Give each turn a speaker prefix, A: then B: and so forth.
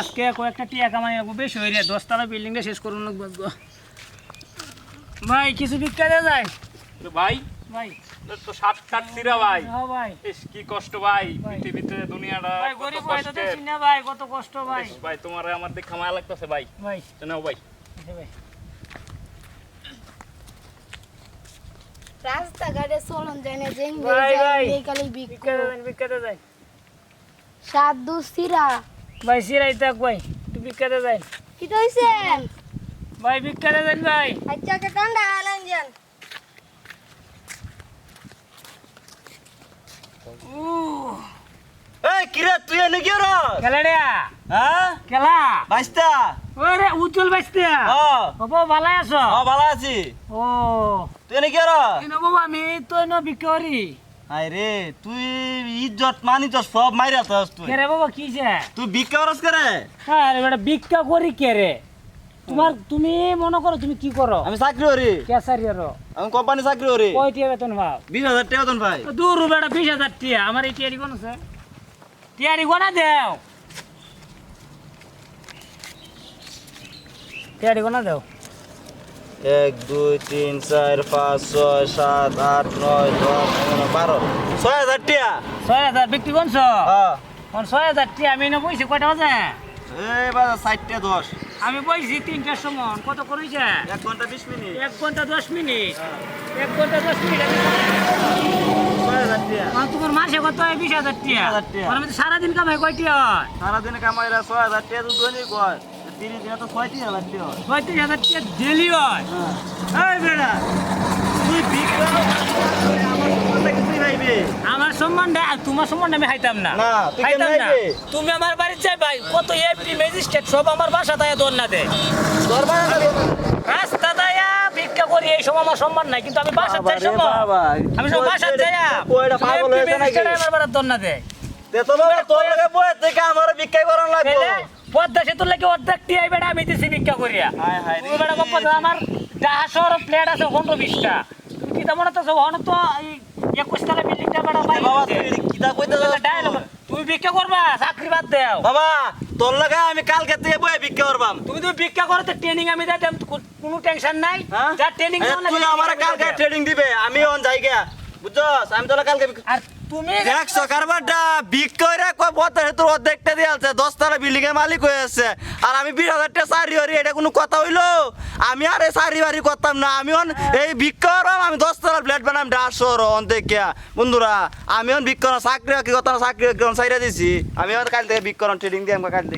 A: আজকে কয়েকটা টিয়া কামাই লাগবো বেশ হয়ে রে দশতলা বিল্ডিংটা শেষ করুন ভাই কিছু ভিক্ষা দেওয়া যায় ভাই ভাই
B: সাত কাটছিরা
A: হ্যাঁ,
C: রাস্তাঘাটে চলন যায় না
A: ভাই সিরাই থাক ভাই তুই বিখ্যাতে যাই কি তো ভাই বিখ্যাতে যান ভাই
C: আচ্ছা কে ঠান্ডা আলান যান
B: এই তুই এনে কি রে খেলাড়িয়া হ্যাঁ খেলা বাইস্তা
A: ওরে উজ্জ্বল বাইস্তা ও বাবা আছো ও ভালো আছি ও তুই এনে কি রে আমি তো এনে বিকরি
B: আরে তুই ইজ্জত মানি তো সব মাইরা তোস তুই
A: কেরে বাবা কি যে
B: তুই ভিক্ষা করস কেরে
A: হ্যাঁ বেটা ভিক্ষা করি কেরে তোমার তুমি মনে করো তুমি কি করো
B: আমি চাকরি করি কে চাকরি আমি কোম্পানি চাকরি করি
A: কয় টিয়া বেতন ভাই
B: 20000 টাকা বেতন ভাই
A: দূর বেটা 20000 টিয়া আমার এই টিয়ারি কোন আছে টিয়ারি গোনা দেও টিয়ারি গোনা দেও
B: এক দুই তিন চার পাঁচ ছয় সাত আট নয় দশ বারো ছয় হাজার টিয়া
A: ছয় হাজার বিক্রি করছো হ্যাঁ। ছয় হাজার টিয়া আমি না বইছি কয়টা বাজে
B: এই বাজার চারটে দশ
A: আমি বইছি তিনটার সময় কত করেছে
B: এক ঘন্টা বিশ মিনিট
A: এক ঘন্টা দশ মিনিট হ্যাঁ। এক ঘন্টা দশ মিনিট তোমার মাসে কত হয় বিশ হাজার টিয়া সারাদিন কামাই কয়টি হয়
B: সারাদিন কামাই ছয় হাজার টিয়া দুধ হয় হ্যাঁ।
A: আমার সম্মানটা তোমার সম্মানটা আমি খাইতাম না খাইতাম না তুমি আমার বাড়ির চাই ভাই কত এমপি ম্যাজিস্ট্রেট সব আমার বাসা তাই দর না রাস্তা দায়া ভিক্ষা করি এই সময় আমার সম্মান নাই কিন্তু আমি বাসা চাই সম্মান আমি সব বাসা চাই
B: এমপি পদ্মা
A: সেতুর লাগে অর্ধেক টিয়াই বেড়া আমি দিছি ভিক্ষা করিয়া তুমি বেড়া প্লেট আছে পনেরো বিশটা কিতা মনে তো হন তো একুশ তলা বিল্ডিংটা ভিক্ষা করবা চাকরি বাদ দেও
B: বাবা তোর লাগে আমি কালকে থেকে বয়ে ভিক্ষা করবাম
A: তুমি তুমি ভিক্ষা করো তো ট্রেনিং আমি দিতাম কোনো টেনশন নাই হ্যাঁ? যা ট্রেনিং
B: আমার কালকে ট্রেনিং দিবে আমি যাই জায়গা বুঝছ আমি তোলা কালকে তুমি কয় বত তোর অর্ধেকটা দশতলা বিল্ডিং এর মালিক হয়ে আছে আর আমি বিশ হাজারটা সারি হরি এটা কোনো কথা হইলো আমি আর এই সারি করতাম না আমি এই বিক আমি দশতলা ফ্ল্যাট বানাম ডাশো রন দেখিয়া বন্ধুরা আমি অন চাকরি কি চাকরি সাইরা দিছি আমি অন কাল থেকে বিক ট্রেডিং দিয়ে আমাকে কাল